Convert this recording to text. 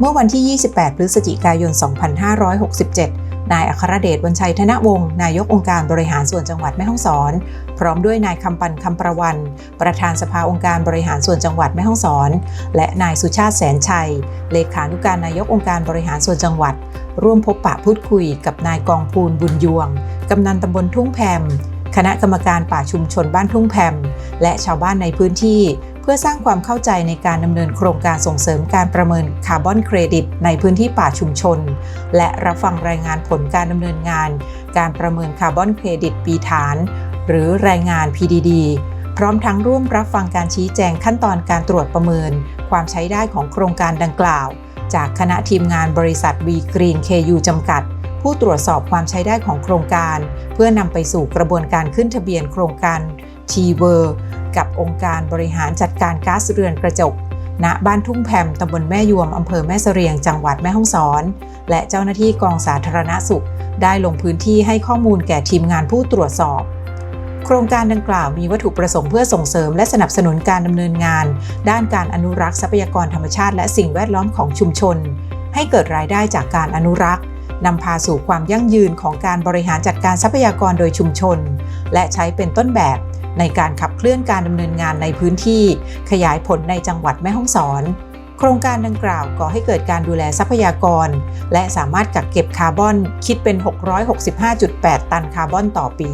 เมื่อวันที่ 28 พฤศจิกายน 2567 นายอัครเดชวันชัยธนวงศ์นายกองค์การบริหารส่วนจังหวัดแม่ฮ่องสอน พร้อมด้วยนายคำปันคำประวัน ประธานสภาองค์การบริหารส่วนจังหวัดแม่ฮ่องสอน และนายสุชาติแสนชัย เลขานุการนายกองค์การบริหารส่วนจังหวัด ร่วมพบปะพูดคุยกับนายกองภูลบุญยวง กำนันตำบลทุ่งแพมคณะกรรมการป่าชุมชนบ้านทุ่งแพมและชาวบ้านในพื้นที่ พื่อสร้างความเข้าใจในการดำเนินโครงการส่งเสริมการประเมินคาร์บอนเครดิตในพื้นที่ป่าชุมชน และรับฟังรายงานผลการดำเนินงาน การประเมินคาร์บอนเครดิตปีฐาน หรือรายงาน PDD พร้อมทั้งร่วมรับฟังการชี้แจงขั้นตอนการตรวจประเมิน ความใช้ได้ของโครงการดังกล่าว จากคณะทีมงานบริษัท V Green KU จำกัด ผู้ตรวจสอบความใช้ได้ของโครงการ เพื่อนำไปสู่กระบวนการขึ้นทะเบียนโครงการ t w o r กับองค์การบริหารจัดการก๊าซเรือนกระจก ณ บ้านทุ่งแพมตำบลแม่ยวมอำเภอแม่เสรียง จังหวัดแม่ฮ่องสอน และเจ้าหน้าที่กองสาธารณสุข ได้ลงพื้นที่ให้ข้อมูลแก่ทีมงานผู้ตรวจสอบ โครงการดังกล่าวมีวัตถุประสงค์เพื่อส่งเสริมและสนับสนุนการดำเนินงาน ด้านการอนุรักษ์ทรัพยากรธรรมชาติและสิ่งแวดล้อมของชุมชน ให้เกิดรายได้จากการอนุรักษ์นำพาสู่ความยั่งยืนของการบริหารจัดการทรัพยากรโดยชุมชน และใช้เป็นต้นแบบ ในการขับเคลื่อนการดำเนินงานในพื้นที่ ขยายผลในจังหวัดแม่ฮ่องสอน โครงการดังกล่าวก่อให้เกิดการดูแลทรัพยากร และสามารถกักเก็บคาร์บอนคิดเป็น 665.8 ตันคาร์บอนต่อปี